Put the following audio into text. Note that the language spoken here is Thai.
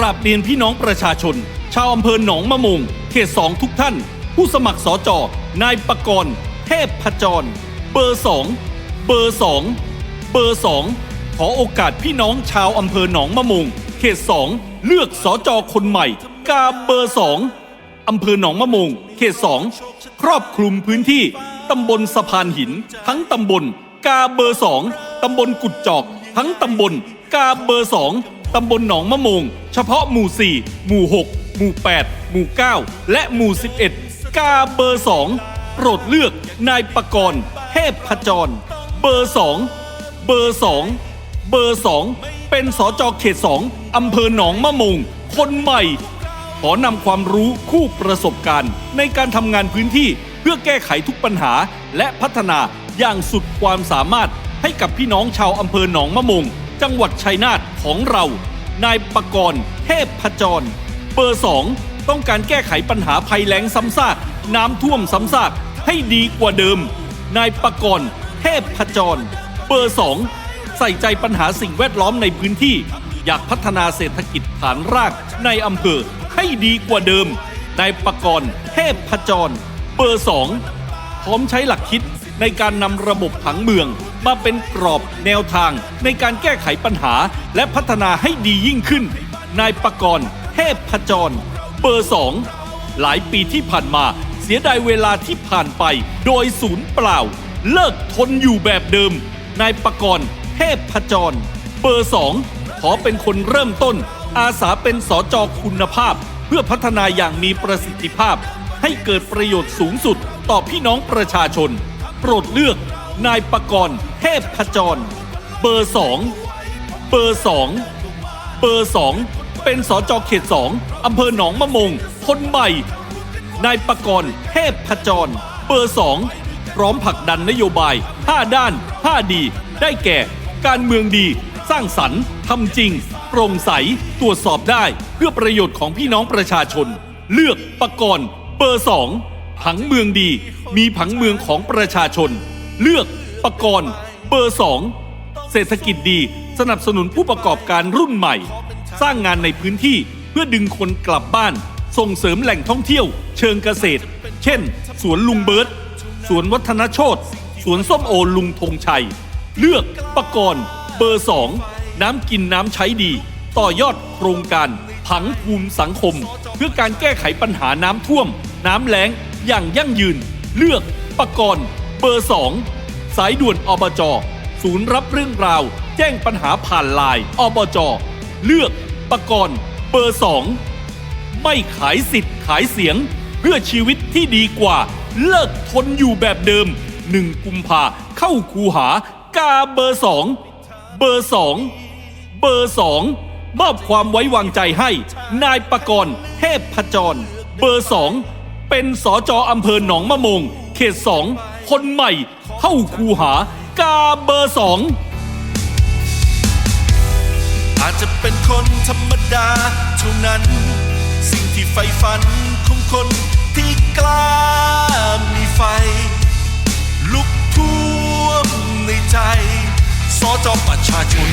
ราบเรียนพี่น้องประชาชน ชาวอำเภอหนองมะมงเขตสองทุกท่าน ผู้สมัครสอจอนายปกรณ์เทพพจร เบอร์สองเบอร์สองเบอร์สองขอโอกาสพี่น้องชาวอำเภอหนองมะมงเขตสองเลือกสอจอคนใหม่ กาเบอร์สองอำเภอหนองมะมงเขตสองครอบคลุมพื้นที่ตำบลสะพานหิน ทั้งตำบล กาเบอร์สองตำบลกุดจอก ทั้งตำบล กาเบอร์สอง ตำบลหนองมะมง เฉพาะหมู่ 4 หมู่ 6 หมู่ 8 หมู่ 9 และหมู่ 11 กาเบอร์สองโปรดเลือกนายปกรณ์เทพพจร เบอร์สองเบอร์สองเบอร์สองเป็นสจเขตสอำเภอหนองมะมง คนใหม่ ขอนำความรู้คู่ประสบการณ์ ในการทำงานพื้นที่เพื่อแก้ไขทุกปัญหาและพัฒนาอย่างสุดความสามารถให้กับพี่น้องชาวอำเภอหนองมะมง จังหวัดชัยนาทของเรา นายปกรณ์เทพพจร เบอร์สองต้องการแก้ไขปัญหาภัยแล้งซ้ำซากน้ำท่วมซ้ำซากให้ดีกว่าเดิม นายปกรณ์เทพพจร เบอร์สองใส่ใจปัญหาสิ่งแวดล้อมในพื้นที่ อยากพัฒนาเศรษฐกิจฐานรากในอำเภอให้ดีกว่าเดิม นายปกรณ์เทพพจร เบอร์สองพร้อมใช้หลักคิด ในการนำระบบผังเมือง มาเป็นกรอบแนวทาง ในการแก้ไขปัญหาและพัฒนาให้ดียิ่งขึ้น นายปกรณ์เทพพจร เบอร์สองหลายปีที่ผ่านมาเสียดายเวลาที่ผ่านไป โดยศูนย์เปล่า เลิกทนอยู่แบบเดิม นายปกรณ์เทพพจร เบอร์สองขอเป็นคนเริ่มต้น อาสาเป็นสอจอคุณภาพ เพื่อพัฒนาอย่างมีประสิทธิภาพ ให้เกิดประโยชน์สูงสุดต่อพี่น้องประชาชน โปรดเลือกนายปกรณ์เทพพจร เบอร์สองเบอร์สองเบอร์สองเป็นสอจอเขตสองอำเภอหนองมะมงคนใหม่นายปกรณ์เทพพจร เบอร์สองพร้อมผลักดันนโยบาย 5 ด้าน 5 ดี ได้แก่ การเมืองดี สร้างสรรค์ทำจริง โปร่งใส ตรวจสอบได้ เพื่อประโยชน์ของพี่น้องประชาชน เลือกปกรณ์เบอร์สอง ผังเมืองดีมีผังเมืองของประชาชน เลือกปกรณ์เบอร์สองเศรษฐกิจดีสนับสนุนผู้ประกอบการรุ่นใหม่ สร้างงานในพื้นที่เพื่อดึงคนกลับบ้าน ส่งเสริมแหล่งท่องเที่ยว เชิงเกษตร เช่น สวนลุงเบิร์ตสวนวัฒนโชตสวนส้มโอลุงธงชัย เลือกปกรณ์เบอร์สองน้ำกินน้ำใช้ดี ต่อยอดโครงการผังภูมิสังคม เพื่อการแก้ไขปัญหาน้ำท่วม น้ำแล้ง อย่างยั่งยืน เลือกปกรณ์เบอร์สองสายด่วนอบจ ศูนย์รับเรื่องราว แจ้งปัญหาผ่านไลน์อบจ เลือกปกรณ์เบอร์สองไม่ขายสิทธิ์ขายเสียง เพื่อชีวิตที่ดีกว่า เลิกทนอยู่แบบเดิมหนึ่งกุมภาเข้าคูหากาเบอร์สองเบอร์สองเบอร์สองมอบความไว้วางใจให้ นายปกรณ์เทพพจร เบอร์สอง เป็นสอจออำเภอหนองมะมง เขตสองคนใหม่ เข้าคูหากาเบอร์สองอาจจะเป็นคนธรรมดาเท่านั้น สิ่งที่ใฝ่ฝันของคนที่กล้ามีไฟ ลุกท่วมในใจสอจอประชาชน